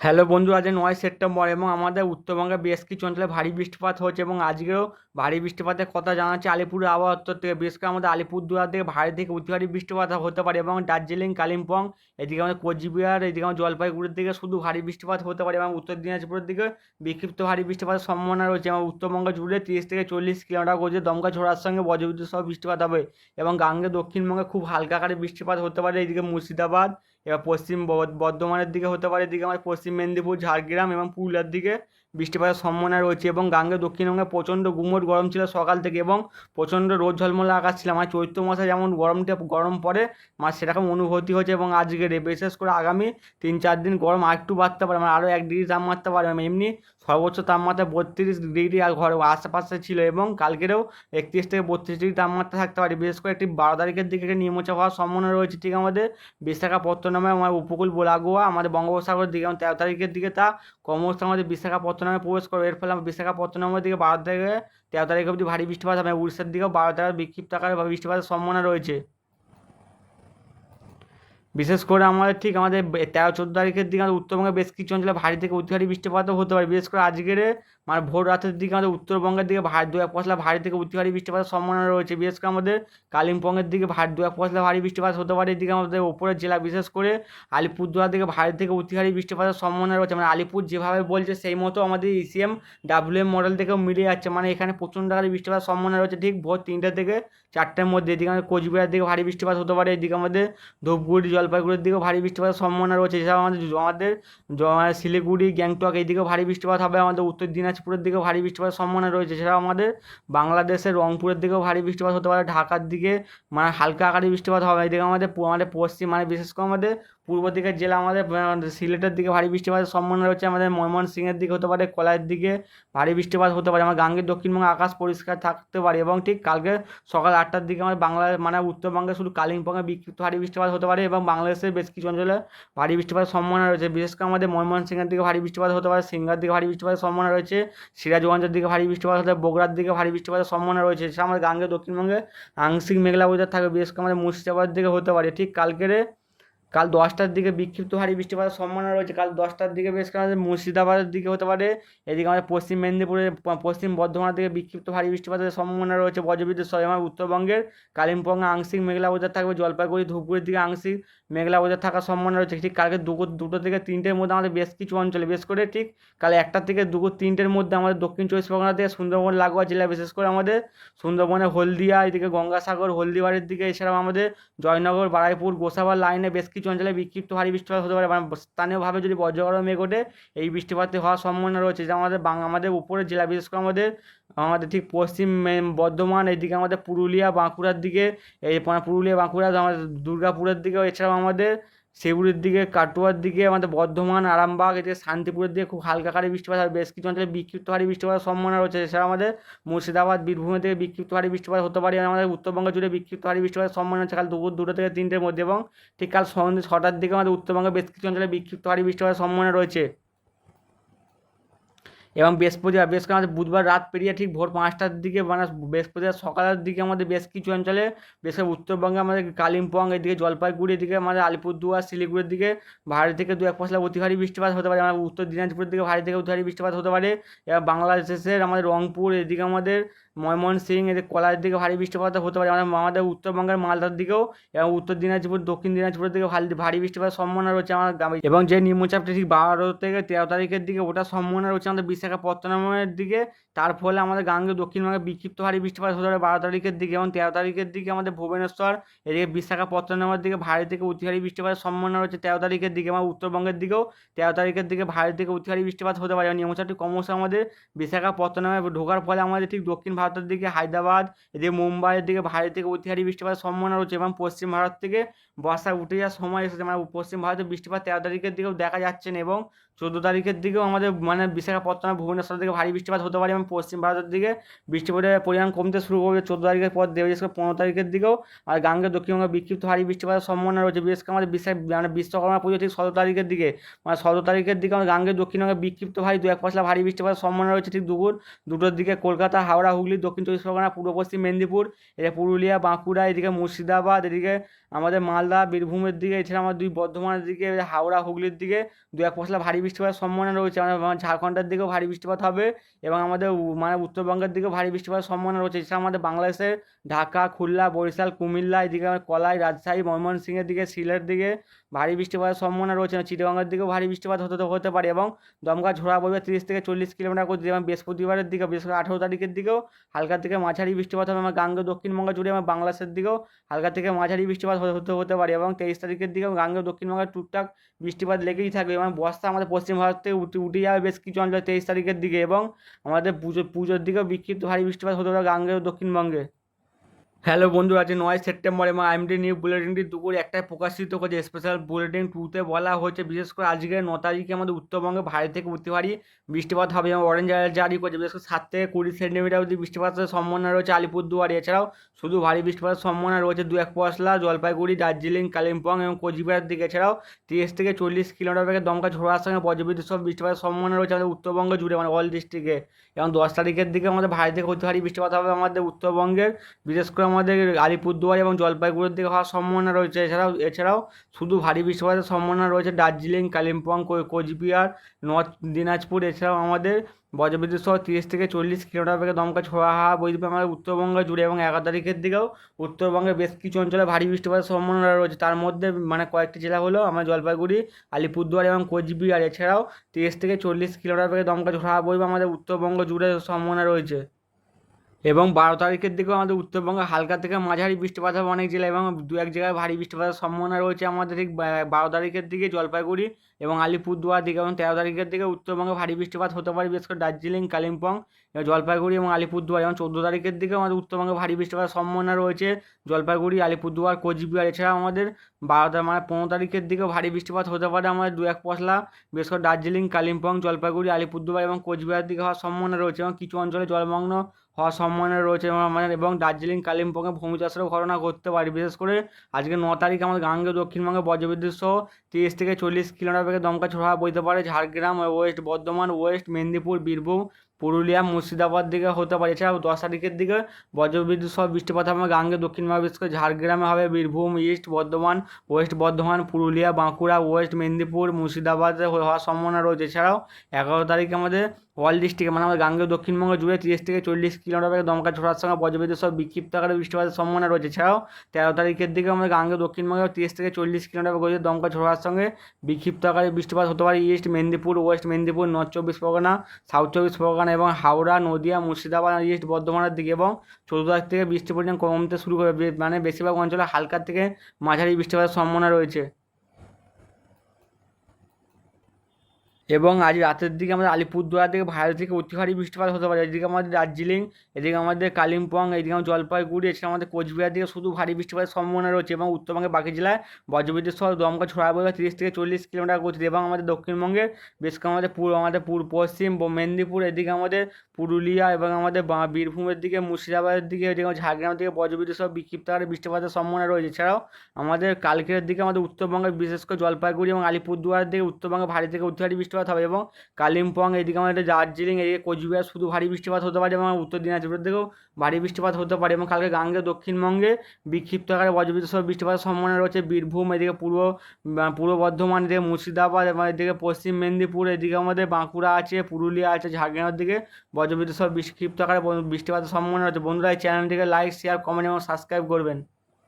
Hello বন্ধু, আজ নয় সেপ্টেম্বর এবং আমাদের উত্তরবঙ্গে বেশ কিছু অঞ্চলে ভারী বৃষ্টিপাত হচ্ছে এবং আজকেও ভারী বৃষ্টিপাতের কথা জানাচ্ছে আলিপুর আবহাওয়া থেকে। বিশেষ করে আমাদের আলিপুরদুয়ার থেকে ভারী থেকে অতি ভারী বৃষ্টিপাত হতে পারে এবং দার্জিলিং, কালিম্পং, এদিকে আমাদের কোচবিহার, এদিকে আমাদের জলপাইগুড়ির দিকে শুধু ভারী বৃষ্টিপাত হতে পারে এবং উত্তর দিনাজপুরের দিকে বিক্ষিপ্ত ভারী বৃষ্টিপাতের সম্ভাবনা রয়েছে এবং উত্তরবঙ্গ জুড়ে তিরিশ থেকে চল্লিশ কিলোমিটার গতিতে দমকা ঝোড়ার সঙ্গে বজ্রবিদ্যুৎ সহ বৃষ্টিপাত হবে এবং গাঙ্গে দক্ষিণবঙ্গে খুব হালকা আকারে বৃষ্টিপাত হতে পারে। এদিকে মুর্শিদাবাদ এবার পশ্চিম বর্ধমানের দিকে হতে পারে এদিকে আমার পশ্চিম মেদিনীপুর ঝাড়গ্রাম এবং পুরুলিয়ার দিকে বৃষ্টিপাতের সম্ভাবনা রয়েছে এবং গাঙ্গে দক্ষিণবঙ্গে প্রচণ্ড গুমোট গরম ছিল সকাল থেকে এবং প্রচণ্ড রোদ ঝলমলে আকাশ ছিল। আমার চৈত্র মাসে যেমন গরমটা গরম পড়ে আমার সেরকম অনুভূতি হচ্ছে এবং আজকের বিশেষ করে আগামী তিন চার দিন গরম আর একটু বাড়তে পারে মানে আরও এক ডিগ্রি তাপমাত্রা মানে এমনি সর্বোচ্চ তাপমাত্রা বত্রিশ ডিগ্রি আর ঘর আশেপাশে ছিল এবং কালকেরও একত্রিশ থেকে বত্রিশ ডিগ্রি তাপমাত্রা থাকতে পারে। বিশেষ করে একটি বারো তারিখের দিকে একটি নিম্নচাপ হওয়ার সম্ভাবনা রয়েছে। ঠিক আমাদের বিশাখাপত্তনমে আমার উপকূল লাগোয়া আমাদের বঙ্গোপসাগরের দিকে এবং তেরো তারিখের দিকে তা ক্রমশ আমাদের বিশাখাপত্তনমে প্রবেশ করবে এর ফলে বিশাখাপত্তনমের দিকে বারো থেকে তেরো তারিখ অবধি ভারী বৃষ্টিপাত হবে। উড়িষ্যার দিকেও বারো তারিখ বিক্ষিপ্ত আকারে বৃষ্টিপাতের সম্ভাবনা রয়েছে। বিশেষ করে আমাদের ঠিক আমাদের তেরো চোদ্দ তারিখের দিকে আমাদের উত্তরবঙ্গে বেশ কিছু অঞ্চলে ভারী থেকে অতি ভারী বৃষ্টিপাতও হতে পারে। বিশেষ করে আজকের মানে ভোর রাতের দিকে আমাদের উত্তরবঙ্গের দিকে ভারী দু এক পশলা ভারী থেকে অতি ভারী বৃষ্টিপাতের সম্ভাবনা রয়েছে। বিশেষ করে আমাদের কালিম্পংয়ের দিকে ভারী দু এক পশলা ভারী বৃষ্টিপাত হতে পারে। এদিকে আমাদের ওপরের জেলা বিশেষ করে আলিপুরদুয়ার দিকে ভারী থেকে অতি ভারী বৃষ্টিপাতের সম্ভাবনা রয়েছে। মানে আলিপুর যেভাবে বলছে, সেই মতো আমাদের ইসিএম ডাব্লিউএম মডেল থেকেও মিলিয়ে যাচ্ছে। মানে এখানে প্রচণ্ড হারে বৃষ্টিপাতের সম্ভাবনা রয়েছে ঠিক ভোর তিনটে থেকে চারটের মধ্যে। এদিকে আমাদের কোচবিহার দিকে ভারী বৃষ্টিপাত হতে পারে। এদিকে আমাদের ধূপগুড়ি, জলপাইগুড়ির দিকেও ভারী বৃষ্টিপাতের সম্ভাবনা রয়েছে। এছাড়াও আমাদের আমাদের শিলিগুড়ি গ্যাংটক এই দিকেও ভারী বৃষ্টিপাত হবে। আমাদের উত্তর দিনাজপুরের দিকে ভারী বৃষ্টিপাতের সম্ভাবনা রয়েছে। এছাড়াও আমাদের বাংলাদেশের রংপুরের দিকেও ভারী বৃষ্টিপাত হতে পারে। ঢাকার দিকে মানে হালকা আকারে বৃষ্টিপাত হবে। এদিকে আমাদের আমাদের পশ্চিম মানে বিশেষ করে আমাদের পূর্ব দিকের জেলা আমাদের সিলেটের দিকে ভারী বৃষ্টিপাতের সম্ভাবনা রয়েছে, আমাদের ময়মনসিংহের দিকে হতে পারে, কলাইয়ের দিকে ভারী বৃষ্টিপাত হতে পারে, আমার গাঙ্গের দক্ষিণবঙ্গে আকাশ পরিষ্কার থাকতে পারে এবং ঠিক কালকে সকাল আটটার দিকে আমাদের বাংলা মানে উত্তরবঙ্গে শুধু কালিম্পংয়ে বিক্ষিপ্ত ভারী বৃষ্টিপাত হতে পারে এবং বাংলাদেশের বেশ কিছু অঞ্চলে ভারী বৃষ্টিপাতের সম্ভাবনা রয়েছে। বিশেষ করে আমাদের ময়মনসিংহের দিকে ভারী বৃষ্টিপাত হতে পারে, সিঙ্গার দিকে ভারী বৃষ্টিপাতের সম্ভাবনা রয়েছে, সিরাজগঞ্জের দিকে ভারী বৃষ্টিপাত হতে পারে, বগুড়ার দিকে ভারী বৃষ্টিপাতের সম্ভাবনা রয়েছে। এছাড়া আমাদের গাঙ্গের দক্ষিণবঙ্গে আংশিক মেঘলা ওয়েদার থাকবে, বিশেষ করে আমাদের মুর্শিদাবাদের দিকে হতে পারে। ঠিক কালকেরে কাল দশটার দিকে বিক্ষিপ্ত ভারী বৃষ্টিপাতের সম্ভাবনা রয়েছে। কাল দশটার দিকে বেশ করে আমাদের মুর্শিদাবাদের দিকে হতে পারে। এদিকে আমাদের পশ্চিম মেদিনীপুরে প- পশ্চিম বর্ধমানের দিকে বিক্ষিপ্ত ভারী বৃষ্টিপাতের সম্ভাবনা রয়েছে। বজ্রবিদ্যুৎ সহ আমার উত্তরবঙ্গের কালিম্পংয়ে আংশিক মেঘলা ওয়েদার থাকবে। জলপাইগুড়ি, ধূপগুড়ির দিকে আংশিক মেঘলা ওয়েদার থাকার সম্ভাবনা রয়েছে। ঠিক কালকে দুপুর দুটো থেকে তিনটের মধ্যে আমাদের বেশ কিছু অঞ্চলে বেশ করে ঠিক কাল একটা থেকে দুপুর তিনটের মধ্যে আমাদের দক্ষিণ চব্বিশ পরগনা থেকে সুন্দরবন, লাগোয়া জেলা, বিশেষ করে আমাদের সুন্দরবনে হলদিয়া, এদিকে গঙ্গাসাগর, হলদিবাড়ির দিকে, এছাড়াও আমাদের জয়নগর, বারাইপুর, গোসাবার লাইনে বেশ কিছু অঞ্চলে বিক্ষিপ্ত ভারী বৃষ্টিপাত হতে পারে। মানে স্থানীয়ভাবে যদি বজ্রগড় মেঘ ওঠে, এই বৃষ্টিপাতে হওয়ার সম্ভাবনা রয়েছে। যেমন আমাদের বাংলা আমাদের উপরের জেলা, বিশেষ করে আমাদের আমাদের ঠিক পশ্চিম বর্ধমান, এদিকে আমাদের পুরুলিয়া, বাঁকুড়ার দিকে, এই মানে পুরুলিয়া, বাঁকুড়া, আমাদের দুর্গাপুরের দিকে এছাড়াও আমাদের সেগুড়ির দিকে, কাটুয়ার দিকে, আমাদের বর্ধমান, আরামবাগ এদিকে শান্তিপুরের দিকে খুব হালকা কারি বৃষ্টিপাত হয়। বেশ কিছু অঞ্চলে বিক্ষিপ্ত হারি বৃষ্টিপাতের সম্ভাবনা রয়েছে। এছাড়া আমাদের মুর্শিদাবাদ বীরভূমের দিকে বিক্ষিপ্ত হারি বৃষ্টিপাত হতে পারে। আমাদের উত্তরবঙ্গ জুড়ে বিক্ষিপ্ত হারি বৃষ্টিপাতের সম্ভাবনা আছে কাল দুপুর দুটো থেকে তিনটের মধ্যে এবং ঠিক কাল সন্ধ্যে ছটার দিকে আমাদের উত্তরবঙ্গে বেশ কিছু অঞ্চলে বিক্ষিপ্ত হারি বৃষ্টিপাতের সম্ভাবনা রয়েছে। এবং বৃহস্পতিবার করে আমাদের বুধবার রাত পেরিয়ে ঠিক ভোর পাঁচটার দিকে মানে বৃহস্পতিবার সকালের দিকে আমাদের বেশ কিছু অঞ্চলে, বেশ উত্তরবঙ্গে আমাদের কালিম্পং এদিকে, জলপাইগুড়ি এদিকে, আমাদের আলিপুরদুয়ার, শিলিগুড়ির দিকে ভারী থেকে দু এক পশলা অতি ভারী বৃষ্টিপাত হতে পারে। আমাদের উত্তর দিনাজপুরের দিকে ভারী থেকে অতি ভারী বৃষ্টিপাত হতে পারে। এবং বাংলাদেশের আমাদের রংপুর এদিকে আমাদের ময়মনসিংহ এদের কলার দিকে ভারী বৃষ্টিপাত হতে পারে, আমাদের উত্তরবঙ্গের মালদার দিকেও এবং উত্তর দিনাজপুর, দক্ষিণ দিনাজপুরের দিকে ভারী বৃষ্টিপাতের সম্ভাবনা রয়েছে আমাদের গ্রামে। এবং যে নিম্নচাপটি ঠিক বারো থেকে তেরো তারিখের দিকে, ওটার সম্ভাবনা রয়েছে আমাদের বিশাখাপত্তনমের দিকে। তার ফলে আমাদের গাঙ্গে দক্ষিণবঙ্গে বিক্ষিপ্ত ভারী বৃষ্টিপাত হতে পারে বারো তারিখের দিকে এবং তেরো তারিখের দিকে আমাদের ভুবনেশ্বর, এদিকে বিশাখাপত্তনমের দিকে ভারী থেকে অতি ভারী বৃষ্টিপাতের সম্ভাবনা রয়েছে। তেরো তারিখের দিকে এবং উত্তরবঙ্গের দিকেও তেরো তারিখের দিকে ভারী থেকে অতিহারী বৃষ্টিপাত হতে পারে। এবং নিম্নচাপটি ক্রমশ আমাদের বিশাখাপত্তনমে ঢোকার ফলে আমাদের ঠিক দক্ষিণ ভারতের দিকে হায়দ্রাবাদ, এদিকে মুম্বাইয়ের দিকে ভারী থেকে অতি ভারী বৃষ্টিপাতের সম্ভাবনা রয়েছে এবং পশ্চিম ভারত থেকে বর্ষা উঠে যাওয়ার সময় এসেছে। মানে পশ্চিম ভারতে বৃষ্টিপাত তেরো তারিখের দিকেও দেখা যাচ্ছে না এবং চোদ্দ তারিখের দিকেও আমাদের মানে বিশাখাপত্তনম ভুবনেশ্বর থেকে ভারী বৃষ্টিপাত হতে পারে এবং পশ্চিম ভারতের দিকে। বৃষ্টিপাতের পরিমাণ কমতে শুরু করবে চোদ্দ তারিখের পর দেবে বিশেষ করে পনেরো তারিখের দিকেও। আর গাঙ্গের দক্ষিণবঙ্গে বিক্ষিপ্ত ভারী বৃষ্টিপাতের সম্ভাবনা রয়েছে। বিশেষ করে আমাদের বিশ্ব মানে বিশ্বকর্মা পুজো ঠিক সতেরো তারিখের দিকে। মানে সতেরো তারিখের দিকে আমাদের গাঙ্গের দক্ষিণবঙ্গে বিক্ষিপ্ত ভারী দু এক পশলা ভারী বৃষ্টিপাতের সম্ভাবনা রয়েছে ঠিক দুপুর দুটোর দিকে। কলকাতা, হাওড়া, হুগলি, দক্ষিণ চব্বিশ পরগনা, পূর্ব পশ্চিম মেদিনীপুর, এদিকে পুরুলিয়া, বাঁকুড়া, এদিকে মুর্শিদাবাদ, এদিকে আমাদের মালদা, বীরভূমের দিকে, এছাড়া আমার দুই বর্ধমানের দিকে হাওড়া, হুগলির দিকে দু এক পশলা ভারী বৃষ্টিপাতের সম্ভাবনা রয়েছে। আমাদের ঝাড়খণ্ডের দিকেও ভারী বৃষ্টিপাত হবে এবং আমাদের মানে উত্তরবঙ্গের দিকে ভারী বৃষ্টিপাতের সম্ভাবনা রয়েছে। এছাড়া আমাদের বাংলাদেশের ঢাকা, খুলনা, বরিশাল, কুমিল্লা, এদিকে কলাই, রাজশাহী, ময়মনসিংহের দিকে, সিলেটের দিকে ভারী বৃষ্টিপাতের সম্ভাবনা রয়েছে চিটাগাঙ্গের দিকেও ভারী বৃষ্টিপাত হতে হতে পারে এবং দমকা ঝোড়া বইবে তিরিশ থেকে চল্লিশ কিলোমিটার করে যেমন বৃহস্পতিবারের দিকে করে আঠেরো তারিখের দিকেও হালকা থেকে মাঝারি বৃষ্টিপাত হবে আমার গাঙ্গে দক্ষিণবঙ্গ জুড়ে আমার বাংলাদেশের দিকেও হালকা থেকে মাঝারি বৃষ্টিপাত হতে হতে পারে এবং তেইশ তারিখের দিকেও গাঙ্গে দক্ষিণবঙ্গের টুকটাক বৃষ্টিপাত লেগেই থাকবে এবং বর্ষা আমাদের পশ্চিম ভারত থেকে উঠে উঠে যাবে বেশ কিছু অঞ্চলে তেইশ তারিখের দিকে এবং আমাদের পুজো, পুজোর দিকেও বিক্ষিপ্ত ভারী বৃষ্টিপাত হতে পারে গাঙ্গে দক্ষিণবঙ্গে। হ্যালো বন্ধু আজ নয় সেপ্টেম্বর এবং আইএমডি নিউ বুলেটিনটি দুপুর একটায় প্রকাশিত করেছে স্পেশাল বুলেটিন টুতে বলা হয়েছে, বিশেষ করে আজকে ন তারিখে আমাদের উত্তরবঙ্গে ভারী থেকে অতি ভারী বৃষ্টিপাত হবে এবং অরেঞ্জ অ্যালার্ট জারি করেছে। বিশেষ করে সাত থেকে কুড়ি সেন্টিমিটার অবধি বৃষ্টিপাতের সম্ভাবনা রয়েছে আলিপুরদুয়ার। এছাড়াও শুধু ভারী বৃষ্টিপাতের সম্ভাবনা রয়েছে দু এক পশলা, জলপাইগুড়ি, দার্জিলিং, কালিম্পং এবং কোচবিহারের দিকে। এছাড়াও তিরিশ থেকে চল্লিশ কিলোমিটার বেগে দমকা ঝোড়ার সঙ্গে বজ্রবিদ্যুৎ সব বৃষ্টিপাতের সম্ভাবনা রয়েছে আমাদের উত্তরবঙ্গ জুড়ে মানে অল ডিস্ট্রিক্টে এবং দশ তারিখের দিকে আমাদের ভারী থেকে অতি ভারী বৃষ্টিপাত হবে আমাদের উত্তরবঙ্গের, বিশেষ করে আমাদের আলিপুরদুয়ার এবং জলপাইগুড়ির দিকে হওয়ার সম্ভাবনা রয়েছে। এছাড়াও এছাড়াও শুধু ভারী বৃষ্টিপাতের সম্ভাবনা রয়েছে দার্জিলিং, কালিম্পং কোচবিহার, নর্থ দিনাজপুর। এছাড়াও আমাদের বজ্রবিদ্যুৎ সহ তিরিশ থেকে চল্লিশ কিলোমিটার বেগে দমকা ছোড়া হাওয়া বইবে আমাদের উত্তরবঙ্গ জুড়ে এবং এগারো তারিখের দিকেও উত্তরবঙ্গের বেশ কিছু অঞ্চলে ভারী বৃষ্টিপাতের সম্ভাবনা রয়েছে। তার মধ্যে মানে কয়েকটি জেলা হলো আমার জলপাইগুড়ি, আলিপুরদুয়ার এবং কোচবিহার। এছাড়াও তিরিশ থেকে চল্লিশ কিলোমিটার বেগে দমকা ছোড়া হাওয়া বইবে আমাদের উত্তরবঙ্গ জুড়ে সম্ভাবনা রয়েছে। এবং বারো তারিখের দিকেও আমাদের উত্তরবঙ্গে হালকা থেকে মাঝারি বৃষ্টিপাত হবে অনেক জেলায় এবং দু এক জায়গায় ভারী বৃষ্টিপাতের সম্ভাবনা রয়েছে আমাদের ঠিক বারো তারিখের দিকে জলপাইগুড়ি এবং আলিপুরদুয়ার দিকে এবং তেরো তারিখের দিকে উত্তরবঙ্গে ভারী বৃষ্টিপাত হতে পারে, বিশেষ করে দার্জিলিং, কালিম্পং এবং জলপাইগুড়ি এবং আলিপুরদুয়ার এবং চোদ্দ তারিখের দিকে আমাদের উত্তরবঙ্গে ভারী বৃষ্টিপাতের সম্ভাবনা রয়েছে, জলপাইগুড়ি, আলিপুরদুয়ার, কোচবিহার এছাড়া আমাদের বারো মানে পনেরো তারিখের দিকেও ভারী বৃষ্টিপাত হতে পারে আমাদের দু এক পশলা, বিশেষ করে দার্জিলিং, কালিম্পং, জলপাইগুড়ি, আলিপুরদুয়ার এবং কোচবিহার দিকে হওয়ার সম্ভাবনা রয়েছে এবং কিছু অঞ্চলে জলমগ্ন হওয়ার সম্ভাবনা রয়েছে আমাদের এবং দার্জিলিং, কালিম্পংয়ে ভূমিধসেরও ঘটনা ঘটতে পারে। বিশেষ করে আজকে ন তারিখে আমাদের গাঙ্গে দক্ষিণবঙ্গে বজ্রবিদ্যুৎ সহ তিরিশ থেকে চল্লিশ কিলোমিটার বেগে দমকা ছড়া বইতে পারে ঝাড়গ্রাম, ওয়েস্ট বর্ধমান, ওয়েস্ট মেদিনীপুর, বীরভূম পুরুলিয়া, মুর্শিদাবাদ দিকে হতে পারে। এছাড়াও দশ তারিখের দিকে বজ্রবিদ্যুৎ সহ বৃষ্টিপাত হবে গাঙ্গে দক্ষিণবঙ্গে বিশেষ ঝাড়গ্রামে হবে Birbhum, East Bardhaman, West Bardhaman, Purulia, Bankura, West Medinipur, মুর্শিদাবাদে হওয়ার সম্ভাবনা রয়েছে। এছাড়াও এগারো তারিখে আমাদের অল ডিস্ট্রিক্টে মানে আমাদের গাঙ্গে, দক্ষিণবঙ্গ জুড়ে তিরিশ থেকে চল্লিশ কিলোমিটার দমকা ছোড়ার সঙ্গে বজ্রবিদ্যুৎ সহ বিক্ষিপ্ত আকারে বৃষ্টিপাতের সম্ভাবনা রয়েছে। এছাড়াও তেরো তারিখের দিকে আমাদের গাঙ্গে, দক্ষিণবঙ্গে তিরিশ থেকে চল্লিশ কিলোমিটার বেগে দমকা ছোড়ার সঙ্গে বিক্ষিপ্ত আকারে বৃষ্টিপাত হতে পারে। East Medinipur, West Medinipur, North চব্বিশ পরগনা, সাউথ চব্বিশ পরগনা এবং হাওড়া, নদিয়া, মুর্শিদাবাদ ইস্ট বর্ধমানের দিকে এবং চৌদ্দ তারিখ থেকে বৃষ্টির পরিমাণ কমতে শুরু করবে মানে বেশিরভাগ অঞ্চলে হালকা থেকে মাঝারি বৃষ্টিপাতের সম্ভাবনা রয়েছে। এবং আজ রাতের দিকে আমাদের আলিপুরদুয়ার থেকে ভারত থেকে অতি ভারী বৃষ্টিপাত হতে পারে। এদিকে আমাদের দার্জিলিং, এদিকে আমাদের কালিম্পং, এদিকে আমাদের জলপাইগুড়ি, এছাড়া আমাদের কোচবিহার দিকে শুধু ভারী বৃষ্টিপাতের সম্ভাবনা রয়েছে এবং উত্তরবঙ্গের বাকি জেলায় বজ্রবিদ্যুৎ সহ দমকা ছড়া বইবে তিরিশ থেকে চল্লিশ কিলোমিটার গতিতে এবং আমাদের দক্ষিণবঙ্গের বেশ আমাদের পূর্ব আমাদের পূর্ব পশ্চিম মেদিনীপুর, এদিকে আমাদের পুরুলিয়া এবং আমাদের বীরভূমের দিকে মুর্শিদাবাদের দিকে, এদিকে ঝাড়গ্রাম দিকে বজ্রবিদ্যুৎ সহ বিক্ষিপ্ত আকারে বৃষ্টিপাতের সম্ভাবনা রয়েছে। এছাড়াও আমাদের কালকের দিকে আমাদের উত্তরবঙ্গের বিশেষ করে জলপাইগুড়ি এবং আলিপুরদুয়ার দিকে উত্তরবঙ্গে ভারী থেকে অতি ভারী বৃষ্টিপাত হবে এবং কালিম্পং, এদিকে আমাদের দার্জিলিং, এদিকে কোচবিহার শুধু ভারী বৃষ্টিপাত হতে পারে এবং উত্তর দিনাজপুরের দিকেও ভারী বৃষ্টিপাত হতে পারে এবং কালকে গাঙ্গে, দক্ষিণবঙ্গে বিক্ষিপ্ত আকারে বজ্রবিদ্যুৎ সহ বৃষ্টিপাতের সম্ভাবনা রয়েছে। বীরভূম, এদিকে পূর্ব পূর্ব বর্ধমান, এদিকে মুর্শিদাবাদ এবং এদিকে পশ্চিম মেদিনীপুর, এদিকে আমাদের বাঁকুড়া আছে, পুরুলিয়া আছে, ঝাড়গ্রামের দিকে বজ্রবিদ্যুৎ সহ বিক্ষিপ্ত আকারে বৃষ্টিপাতের সম্ভাবনা রয়েছে। বন্ধুরা, এই চ্যানেলটিকে লাইক শেয়ার কমেন্ট এবং সাবস্ক্রাইব করবেন।